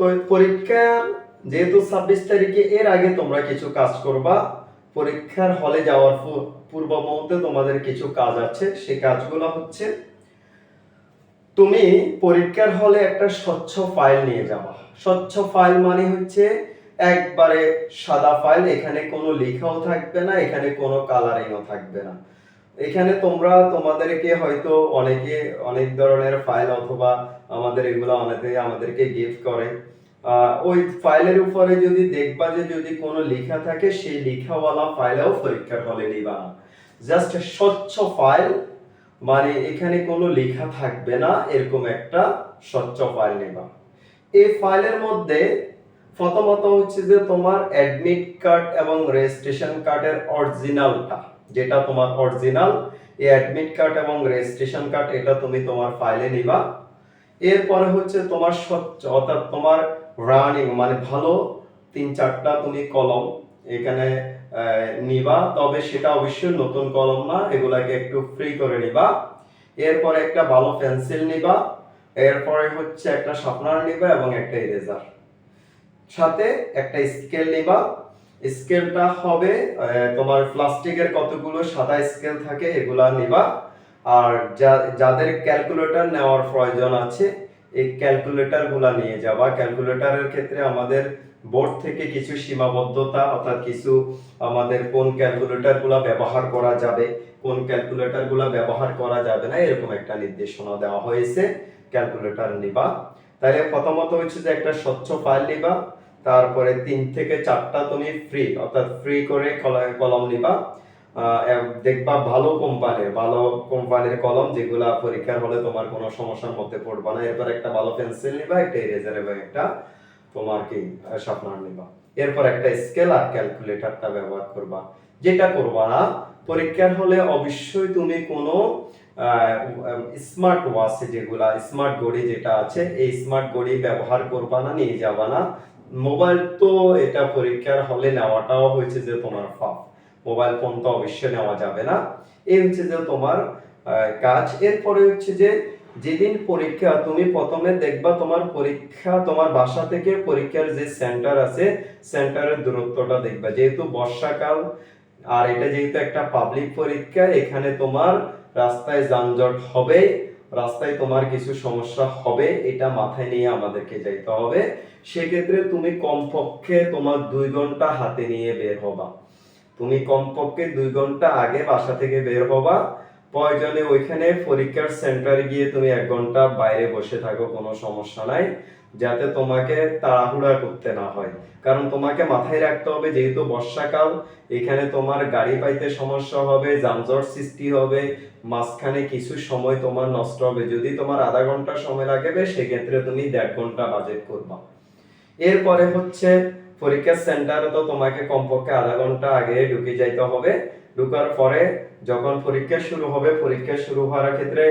তো যেহেতু ছাব্বিশ তারিখে, এর আগে তোমরা কিছু কাজ করবা। পরীক্ষার হলে যাওয়ার পূর্ব মুহূর্তে তোমাদের কিছু কাজ আছে কাজগুলো হচ্ছে, তুমি পরীক্ষার হলে একটা স্বচ্ছ ফাইল নিয়ে যাবা। স্বচ্ছ ফাইল মানে হচ্ছে একবারে সাদা ফাইল, এখানে কোনো লেখাও থাকবে না, এখানে কোনো কালারিংও থাকবে না। এখানে তোমরা তোমাদেরকে হয়তো অনেকে অনেক ধরনের ফাইল অথবা আমাদের এগুলো অনেকে আমাদেরকে গিফট করে। ওই ফাইলের উপরে যদি দেখবা যে যদি কোনো লেখা থাকে, সেই লেখাওয়ালা ফাইলেও পরীক্ষার হলে নিবা না। জাস্ট স্বচ্ছ ফাইল মানে এখানে কোনো লেখা থাকবে না, এরকম একটা স্বচ্ছ ফাইল নেবা। এই ফাইলের মধ্যে প্রথমত হচ্ছে যে তোমার অ্যাডমিট কার্ড এবং রেজিস্ট্রেশন কার্ডের অরিজিনালটা যেটা তোমার অরিজিনাল এই অ্যাডমিট কার্ড এবং রেজিস্ট্রেশন কার্ড এটা তুমি তোমার ফাইলে নিবা। এরপরে হচ্ছে তোমার স্বচ্ছ, অর্থাৎ তোমার রানিং মানে ভালো তিন চারটা তুমি কলম এখানে নিবা। তবে সেটা অবশ্যই নতুন কলম না, এগুলাকে একটু ফ্রি করে নিবা। এরপরে একটা ভালো পেন্সিল নিবা। এরপরে হচ্ছে একটা শার্পনার নিবা এবং একটা ইরেজার সাথে একটা স্কেল নিবা। স্কেলটা হবে তোমার প্লাস্টিকের কতগুলো সাদা স্কেল থাকে এগুলা নিবা। আর যাদের ক্যালকুলেটর নেওয়ার প্রয়োজন আছে, এই ক্যালকুলেটরগুলা নিয়ে যাবা। ক্যালকুলেটরের ক্ষেত্রে আমাদের বোর্ড থেকে কিছু সীমাবদ্ধতা, অর্থাৎ কিছু আমাদের কোন ক্যালকুলেটরগুলা ব্যবহার করা যাবে, কোন ক্যালকুলেটরগুলা ব্যবহার করা যাবে না, এরকম একটা নির্দেশনা দেওয়া হয়েছে। ক্যালকুলেটর নিবা। তাহলে প্রথমত হচ্ছে যে একটা স্বচ্ছ ফাইল নিবা। তারপরে তিন থেকে চারটা তুমি ফ্রি অর্থাৎ ফ্রি করে কলম নিবা। দেখবা ভালো কোম্পানির ভালো কোম্পানির কলম যেগুলা পরীক্ষার হলে তোমার কোনো সমস্যার মধ্যে পড়বে না। এরপর একটা ভালো পেন্সিল নিবা, একটা ইরেজার এবং একটা তোমার কি শার্পনার নিবা। এরপর একটা স্কেল আর ক্যালকুলেটরটা ব্যবহার করবা। যেটা করবা না, পরীক্ষার হলে অবশ্যই তুমি কোনো স্মার্ট ওয়াচ যেগুলা স্মার্ট ঘড়ি যেটা আছে, এই স্মার্ট ঘড়ি ব্যবহার করবা না, নিয়ে যাবা না। মোবাইল তো এটা পরীক্ষার হলে নেওয়াটাও হয়েছে যে তোমার ফাফ মোবাইল ফোন তো অবশ্যই নেওয়া যাবে না। এই হচ্ছে যে তোমার কাজ। এরপরে হচ্ছে যে যেদিন পরীক্ষা, তুমি প্রথমে দেখবা তোমার পরীক্ষা, তোমার বাসা থেকে পরীক্ষার যে সেন্টার আছে, সেন্টারের দূরত্বটা দেখবা। যেহেতু বর্ষাকাল, আর এটা যেহেতু একটা পাবলিক পরীক্ষা, এখানে তোমার রাস্তায় যানজট হবে রাস্তায় তোমার কিছু সমস্যা হবে, এটা মাথায় নিয়ে আমাদেরকে যাইতে হবে। সেক্ষেত্রে তুমি কমপক্ষে তোমার দুই ঘণ্টা হাতে নিয়ে বের হবা। তুমি কমপক্ষে দুই ঘণ্টা আগে বাসা থেকে বের হবা। প্রয়োজনে ওইখানে পরীক্ষার সেন্টারে গিয়ে তুমি এক ঘণ্টা বাইরে বসে থাকো, কোনো সমস্যা নাই। যাতে তোমাকে তাড়াহুড়া করতে না হয়। কারণ তোমাকে মাথায় রাখতে হবে, যেহেতু বর্ষাকাল, এখানে তোমার গাড়ি পাইতে সমস্যা হবে, যানজট সৃষ্টি হবে, মাঝখানে কিছু সময় তোমার নষ্ট হবে। যদি তোমার আধা ঘণ্টা সময় লাগবে সেক্ষেত্রে তুমি দেড় ঘণ্টা বাজেট করবা। এরপরে হচ্ছে, পরীক্ষার সেন্টারে তো তোমাকে কমপক্ষে আধা ঘণ্টা আগে ঢুকে যাইতে হবে। ঢুকার পরে যখন পরীক্ষা শুরু হবে, পরীক্ষা শুরু হওয়ার ক্ষেত্রে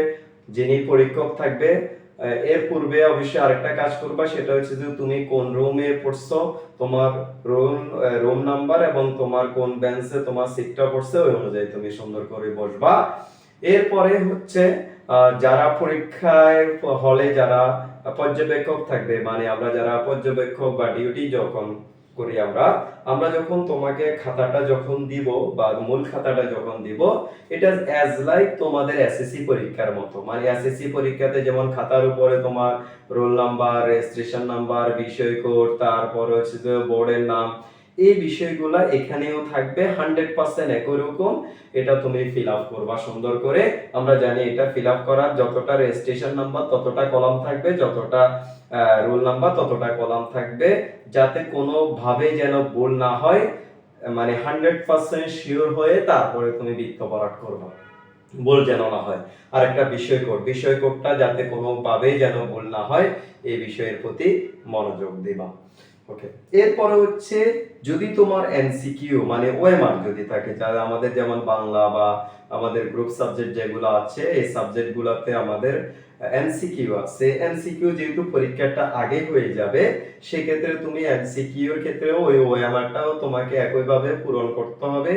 যিনি পরীক্ষক থাকবে এর পূর্বে অবশ্যই আরেকটা কাজ করবা, সেটা হচ্ছে যে তুমি কোন রুমে পড়ছো, তোমার রুম রুম নাম্বার এবং তোমার কোন বেঞ্চে তোমার সিটটা পড়ছে, ওই অনুযায়ী তুমি সুন্দর করে বসবা। এরপরে হচ্ছে যারা পরীক্ষায় হলে যারা পর্যবেক্ষক থাকবে মানে আমরা যারা পর্যবেক্ষক বা ডিউটি যখন করি আমরা আমরা যখন তোমাকে খাতাটা যখন দিব বা মূল খাতাটা যখন দিব এটা অ্যাজ লাইক তোমাদের এসএসসি পরীক্ষার মতো। মানে এসএসসি পরীক্ষাতে যেমন খাতার উপরে তোমার রোল নাম্বার রেজিস্ট্রেশন নাম্বার বিষয় কোড তারপর হচ্ছে বোর্ডের নাম এই বিষয়গুলা এখানেও থাকবে হান্ড্রেড পার্সেন্ট একই রকম। এটা তুমি ফিল আপ করবা সুন্দর করে। আমরা জানি এটা ফিল আপ করার যতটা রেজিস্ট্রেশন নাম্বার ততটা কলাম থাকবে। যতটা রোল নাম্বার ততটা কলাম থাকবে। যাতে কোনো ভাবে যেন ভুল না হয় মানে হান্ড্রেড পার্সেন্ট শিওর হয়ে তারপরে তুমি বৃত্ত ভরাট করবা। ভুল যেন না হয়। আর একটা বিষয় কোড বিষয় কোডটা যাতে কোনো ভাবে যেন ভুল না হয়, এই বিষয়ের প্রতি মনোযোগ দিবা। এরপরে হচ্ছে যদি তোমার এনসিকিউ মানে ওএমআর যদি থাকে যারা আমাদের যেমন বাংলা বা আমাদের গ্রুপ সাবজেক্ট যেগুলো আছে, এই সাবজেক্টগুলোতে আমাদের এনসিকিউ আছে। এনসিকিউ যেহেতু পরীক্ষাটা আগে হয়ে যাবে, সেক্ষেত্রে তুমি এনসিকিউর ক্ষেত্রেও ওই ওএমআরটাও তোমাকে একইভাবে পূরণ করতে হবে।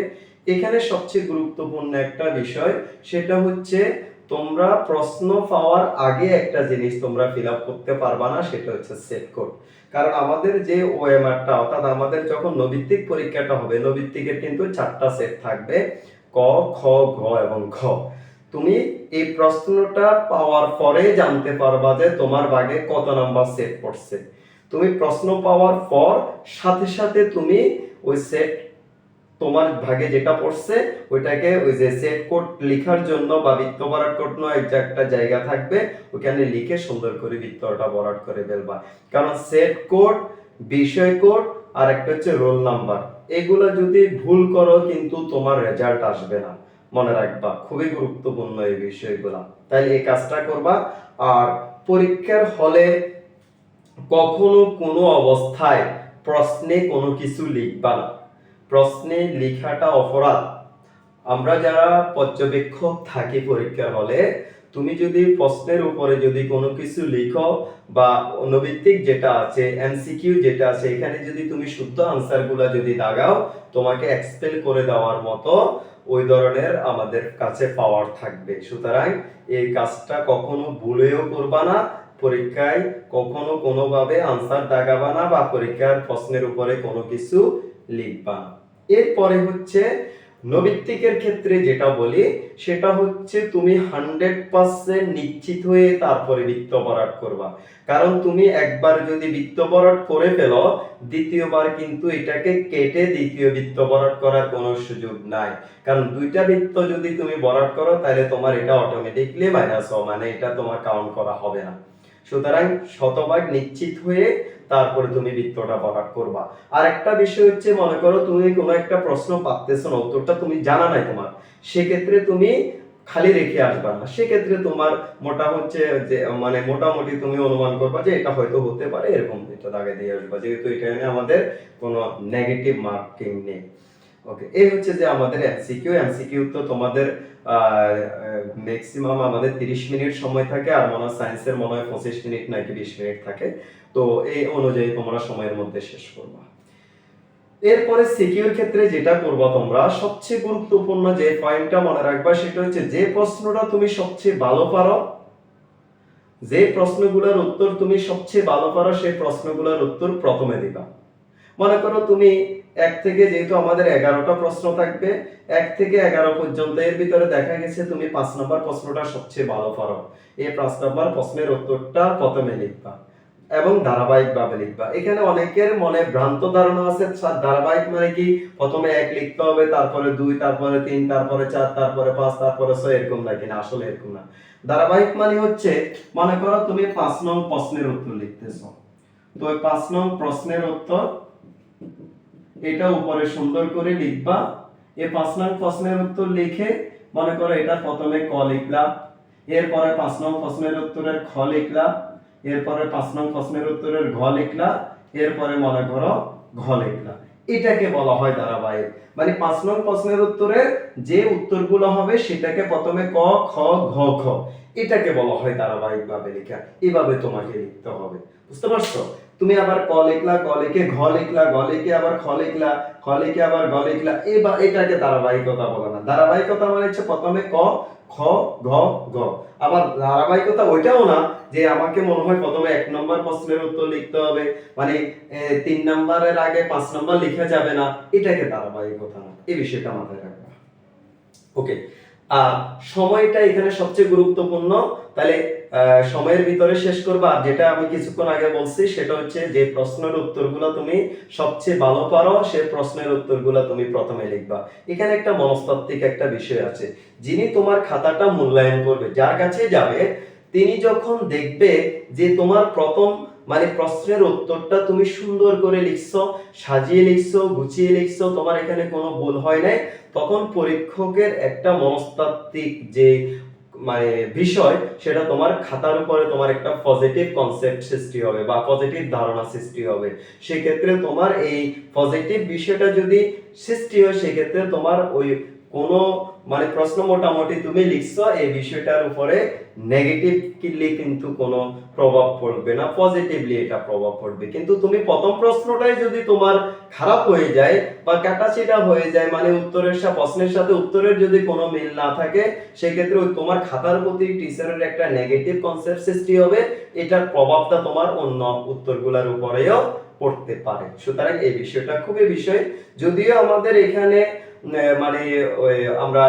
এখানে সবচেয়ে গুরুত্বপূর্ণ একটা বিষয়, সেটা হচ্ছে তোমরা প্রশ্ন পাওয়ার আগে একটা জিনিস তোমরা ফিল আপ করতে পারবা না, সেটা হচ্ছে সেট কোড কারণ আমাদের যে ওএমআরটা অর্থাৎ আমাদের যখন নৈবিত্তিক পরীক্ষাটা হবে, নৈবিত্তিকের কিন্তু চারটা সেট থাকবে, ক, খ, ঘ এবং ঘ। তুমি এই প্রশ্নটা পাওয়ার পরে জানতে পারবা যে তোমার বাগে কত নাম্বার সেট পড়ছে। তুমি প্রশ্ন পাওয়ার পর সাথে সাথে তুমি ওই সেট তোমার ভাগে যেটা পড়ছে, ওইটাকে ওই যে সেট কোড লেখার জন্য বা বৃত্ত ভরাট করতে একটা একটা জায়গা থাকবে ওখানে লিখে সুন্দর করে বৃত্তটা ভরাট করে ফেলবা। কারণ সেট কোড বিষয় কোড আর একটা হচ্ছে রোল নাম্বার এগুলো যদি ভুল করো, কিন্তু তোমার রেজাল্ট আসবে না। মনে রাখবা, খুবই গুরুত্বপূর্ণ এই বিষয়গুলো। তাই এই কাজটা করবা। আর পরীক্ষার হলে কখনো কোনো অবস্থায় প্রশ্নে কোনো কিছু লিখবা না। প্রশ্নে লেখাটা অপরাধ। আমরা যারা পর্যবেক্ষক থাকি পরীক্ষার হলে, তুমি যদি প্রশ্নের উপরে যদি কোনো কিছু লিখো বা অনভিত্তিক যেটা আছে, এমসিকিউ যেটা আছে, এখানে যদি তুমি শুদ্ধ আনসারগুলো যদি দাগাও, তোমাকে এক্সপেল করে দেওয়ার মতো ওই ধরনের আমাদের কাছে পাওয়ার থাকবে। সুতরাং এই কাজটা কখনো ভুলেও করবা না, পরীক্ষায় কখনো কোনোভাবে আনসার দাগাবা না বা পরীক্ষার প্রশ্নের উপরে কোনো কিছু লিখবা না। এরপরে হচ্ছে নৈবিত্তিকের ক্ষেত্রে যেটা বলি, সেটা হচ্ছে তুমি হান্ড্রেড পার্সেন্ট নিশ্চিত হয়ে তারপরে বৃত্ত ভরাট করবা। কারণ তুমি একবার যদি বৃত্ত ভরাট করে ফেলো, দ্বিতীয়বার কিন্তু এটাকে কেটে দ্বিতীয় বৃত্ত ভরাট করার কোনো সুযোগ নাই। কারণ দুইটা বৃত্ত যদি তুমি বরাট করো, তাহলে তোমার এটা অটোমেটিকলি মাইনাস মানে এটা তোমার কাউন্ট করা হবে না। সুতরাং শতভাগ নিশ্চিত হয়ে তারপরে তুমি বৃত্তটা ভরাট করবা। আর একটা বিষয় হচ্ছে, মনে করো তুমি কোনো একটা প্রশ্ন পাচ্তেছো না, উত্তরটা তুমি জানা নাই তোমার, সেক্ষেত্রে তুমি খালি রেখে আসবা না। সেক্ষেত্রে তোমার মোটা হচ্ছে যে মানে মোটামুটি তুমি অনুমান করবা যে, এটা হয়তো হতে পারে, এরকম এটা দাগে দিয়ে আসবা, যেহেতু এখানে আমাদের কোনো নেগেটিভ মার্কিং নেই। ওকে এই হচ্ছে যে আমাদের এমসিকিউ এমসিকিউ তো তোমাদের ম্যাক্সিমাম আমাদের 30 মিনিট সময় থাকে, আর মনে হয় সায়েন্সের মনে হয় 25 মিনিট নাকি 20 মিনিট থাকে। তো এই অনুযায়ী তোমরা সময়ের মধ্যে শেষ করবা। এরপরে সিকিউর ক্ষেত্রে যেটা করবা তোমরা, সবচেয়ে গুরুত্বপূর্ণ যে পয়েন্টটা মনে রাখবা সেটা হচ্ছে যে প্রশ্নটা তুমি সবচেয়ে ভালো পারো, যে প্রশ্নগুলোর উত্তর তুমি সবচেয়ে ভালো পারো সেই প্রশ্নগুলোর উত্তর প্রথমে দিবা। মনে করো তুমি এক থেকে যেহেতু আমাদের এগারোটা প্রশ্ন থাকবে, এক থেকে এগারো পর্যন্ত এর ভিতরে দেখা গেছে তুমি পাঁচ নম্বর প্রশ্নটা সবচেয়ে ভালো পারো। এই পাঁচ নম্বর প্রশ্নের উত্তরটা প্রথমে লিখবা। এবং ধারাবাহিক লিখবা। এখানে অনেকের মনে ভ্রান্ত ধারণা আছে ধারাবাহিক মানে কি? প্রথমে এক লিখতে হবে, তারপরে দুই, তারপরে তিন, তারপরে চার, তারপরে পাঁচ, তারপরে ছয়, এরকম না কিনা? আসলে এরকম না। ধারাবাহিক মানে হচ্ছে, মনে করো তুমি পাঁচ নং প্রশ্নের উত্তর লিখতেছো। তো পাঁচ নং প্রশ্নের উত্তর এটা উপরে সুন্দর করে লিখবা। এই পাঁচ নং প্রশ্নের উত্তর লিখে মনে করো এটা প্রথমে ক লিখলা, এরপরে পাঁচ নং প্রশ্নের উত্তরের খ লিখলা এরপরে পাঁচ নং প্রশ্নের উত্তরের ঘ লিখলা, এরপরে মনে করো ঘ লিখলা। এটাকে বলা হয় ধারাবাহিক। মানে পাঁচ নং প্রশ্নের উত্তরের যে উত্তরগুলো হবে সেটাকে প্রথমে ক, খ, ঘ খ এটাকে বলা হয় ধারাবাহিক ভাবে লেখা। এভাবে তোমাকে লিখতে হবে। বুঝতে পারছ? তুমি আবার ক লিখলা, ক লিখে ঘ লিখলা, ঘ লিখে আবার খ লিখলা খ লিখে আবার ঘ লিখলা। এবার এটাকে ধারাবাহিকতা বলে না। ধারাবাহিকতা মানে হচ্ছে প্রথমে ক, খ, ঘ ঘ। আবার ধারাবাহিকতা ওইটাও না। যে আমাকে মনে হয় প্রথমে এক নম্বর প্রশ্নের উত্তর লিখতে হবে। মানে তিন নম্বরের আগে পাঁচ নম্বর লেখা যাবে না। এটাকে ধারাবাহিকতা না। এই বিষয়টা মাথায় রাখবা। ওকে সময়টা এখানে সবচেয়ে গুরুত্বপূর্ণ। তাহলে সময়ের ভিতরে শেষ করবা। আর যেটা আমি কিছুক্ষণ আগে বলছি, সেটা হচ্ছে যে প্রশ্নের উত্তরগুলো তুমি সবচেয়ে ভালো পারো, সে প্রশ্নের উত্তরগুলো তুমি প্রথমে লিখবা। এখানে একটা মনস্তাত্ত্বিক একটা বিষয় আছে। যিনি তোমার খাতাটা মূল্যায়ন করবে, যার কাছে যাবে তিনি যখন দেখবে যে তোমার প্রথম মানে প্রশ্নের উত্তরটা তুমি সুন্দর করে লিখছো, সাজিয়ে লিখছো, গুছিয়ে লিখছো, তোমার এখানে কোনো ভুল হয় নাই, তখন পরীক্ষকের একটা মনস্তাত্ত্বিক যে মানে বিষয়, সেটা তোমার খাতার উপরে তোমার একটা পজিটিভ কনসেপ্ট সৃষ্টি হবে বা পজিটিভ ধারণা সৃষ্টি হবে। সেক্ষেত্রে তোমার এই পজিটিভ বিষয়টা যদি সৃষ্টি হয়, সেক্ষেত্রে তোমার ওই কোনো মানে প্রশ্ন মোটামুটি তুমি লিখছো, এই বিষয়টার উপরে নেগেটিভ নেগেটিভলি কিন্তু কোনো প্রভাব পড়বে না পজিটিভলি এটা প্রভাব পড়বে। কিন্তু তুমি প্রথম প্রশ্নটাই যদি তোমার খারাপ হয়ে যায় বা কাটাছিটা হয়ে যায় মানে উত্তরের সাথে প্রশ্নের সাথে উত্তরের যদি কোনো মিল না থাকে, সেক্ষেত্রে তোমার খাতার প্রতি টিচারের একটা নেগেটিভ কনসেপ্ট সৃষ্টি হবে, এটার প্রভাবটা তোমার অন্য উত্তরগুলোর উপরেও পড়তে পারে। সুতরাং এই বিষয়টা খুবই বিষয়। যদিও আমাদের এখানে মানে ওই আমরা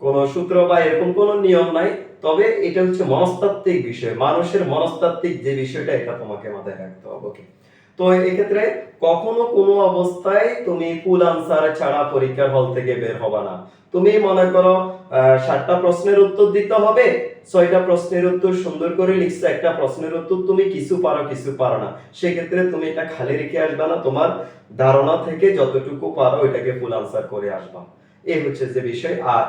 কোনো সূত্র বা এরকম কোনো নিয়ম নাই, তবে এটা হচ্ছে মনস্তাত্ত্বিক বিষয়। মানুষের মনস্তাত্ত্বিক যে বিষয়টা, এটা তোমাকে মাথায় রাখতে হবে, ওকে? তো এক্ষেত্রে কখনো কোনো অবস্থায় তুমি ফুল আনসার ছাড়া পরীক্ষার হল থেকে বের হবে না। তুমি মনে করো সাতটা প্রশ্নের উত্তর দিতে হবে, ছয়টা প্রশ্নের উত্তর সুন্দর করে লিখছো, একটা প্রশ্নের উত্তর তুমি কিছু পারো কিছু পারো না। সেক্ষেত্রে তুমি এটা খালি রেখে আসবে না, তোমার ধারণা থেকে যতটুকু পারো এটাকে ফুল আনসার করে আসবা। এই হচ্ছে যে বিষয়। আর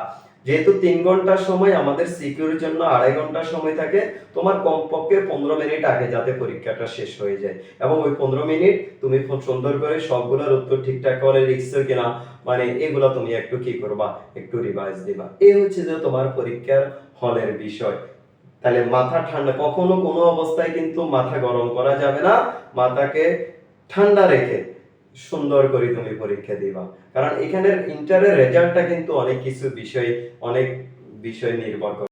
যেহেতু তিন ঘণ্টার সময় আমাদের সিকিউর জন্য আড়াই ঘণ্টা সময় থাকে, তোমার কমপক্ষে পনেরো মিনিট আগে যাতে পরীক্ষাটা শেষ হয়ে যায়। এবং ওই পনেরো মিনিট তুমি খুব সুন্দর করে সবগুলোর উত্তর ঠিকঠাক করে লিখছো কিনা মানে এগুলো তুমি একটু কি করবা, একটু রিভাইজ দিবা। এই হচ্ছে যে তোমার পরীক্ষার হলের বিষয়। তাহলে মাথা ঠান্ডা, কখনো কোনো অবস্থায় কিন্তু মাথা গরম করা যাবে না, মাথাকে ঠান্ডা রেখে। সুন্দর করে তুমি পরীক্ষা দিবা। কারণ এখানের ইন্টারের রেজাল্টটা কিন্তু অনেক কিছু বিষয়, অনেক বিষয় নির্ভর করে।